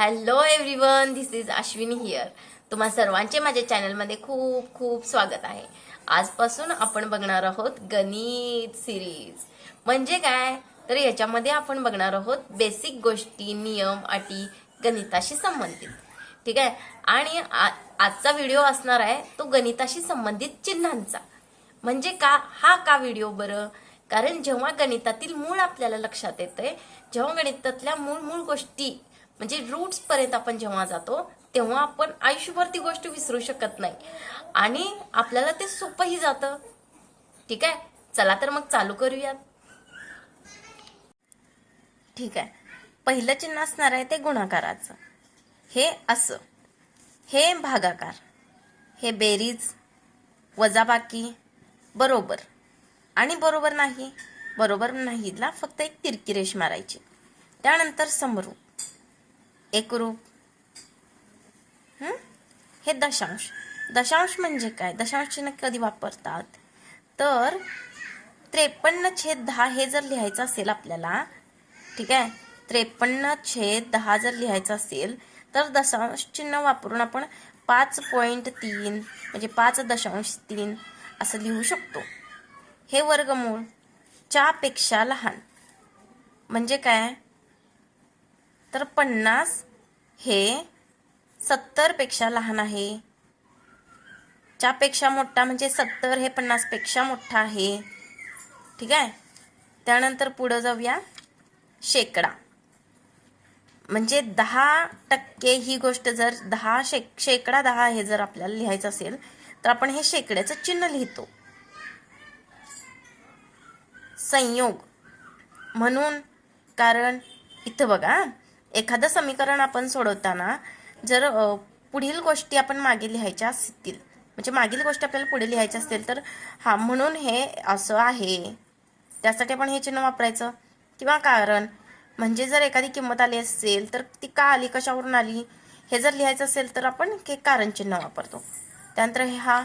Hello everyone this is Ashwini here तुम्हा सर्वांचे माझ्या चॅनलमध्ये खूप खूप स्वागत आहे. आजपासून आपण बघणार आहोत गणित सिरीज म्हणजे काय? तर याच्यामध्ये आपण बघणार आहोत बेसिक गोष्टी नियम अटी गणिताशी संबंधित. ठीक आहे? आणि आ- आजचा व्हिडिओ असणार आहे तो गणिताशी संबंधित चिन्हांचा. म्हणजे का? हा का व्हिडिओ बरं? कारण जेव्हा गणितातील मूळ आपल्याला लक्षात येते जेव्हा गणितातल्या मूळ मूळ गोष्टी म्हणजे रूट्स पर्यंत आपण जेव्हा जातो तेव्हा आपण आयुष्यभर ती गोष्ट विसरू शकत नाही. आणि आपल्याला ते सोपंही जातं. ठीक आहे? चला तर मग चालू करूयात. ठीक आहे. पहिलं चिन्ह असणार आहे ते गुणाकाराचं. हे असं. हे भागाकार. हे बेरीज. वजाबाकी. बरोबर. आणि बरोबर नाही. बरोबर नाहीला फक्त एक तिरकी रेष मारायची. त्यानंतर समरूप. एकरूप हे? दशांश. दशांश म्हणजे काय? दशांश चिन्ह कधी वापरतात? तर त्रेपन्न छेद दहा हे जर लिहायचं असेल आपल्याला ठीक आहे? त्रेपन्न छेद दहा जर लिहायचं असेल तर दशांश चिन्ह वापरून आपण पाच पॉईंट तीन म्हणजे पाच दशांश तीन असं लिहू शकतो. हे वर्गमूळ च्यापेक्षा लहान. म्हणजे काय? तर पन्नास हे सत्तरपेक्षा लहान आहे. च्यापेक्षा मोठा म्हणजे सत्तर हे पन्नासपेक्षा मोठा आहे. ठीक आहे? त्यानंतर पुढं जाऊया. शेकडा. म्हणजे दहा टक्के ही गोष्ट जर दहा शेक शेकडा दहा हे जर आपल्याला लिहायचं असेल तर आपण हे शेकड्याचं चिन्ह लिहितो. संयोग. म्हणून कारण इथं बघा एखादं समीकरण आपण सोडवताना जर पुढील गोष्टी आपण मागे लिहायच्या असतील म्हणजे मागील गोष्टी आपल्याला पुढे लिहायच्या असतील तर हा म्हणून हे असं आहे. त्यासाठी आपण हे चिन्ह वापरायचं. किंवा कारण म्हणजे जर एखादी किंमत आली असेल तर ती का आली कशावरून आली हे जर लिहायचं असेल तर आपण हे कारण चिन्ह वापरतो. त्यानंतर हे हा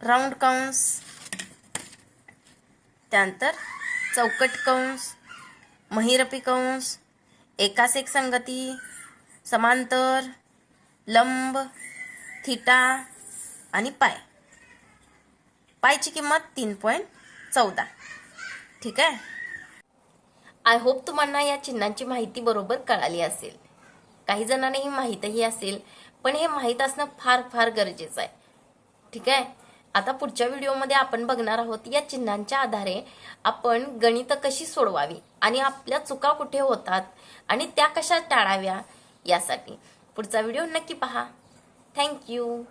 राऊंड कंस त्यानंतर चौकट कंस महिरपी कंस एकास एक संगती समांतर लंब थिटा आणि पाय. पायची किंमत तीन पॉईंट चौदा. ठीक आहे? आय होप तुम्हाला या चिन्हांची माहिती बरोबर कळाली असेल. काही जणांना ही माहीतही असेल पण हे माहीत असणं फार फार गरजेचं आहे. ठीक आहे? आता पुढच्या व्हिडिओमध्ये आपण बघणार आहोत या चिन्हांच्या आधारे आपण गणित कशी सोडवावी आणि आपल्या चुका कुठे होतात आणि त्या कशा टाळाव्या यासाठी. पुढचा व्हिडिओ नक्की पहा. थँक्यू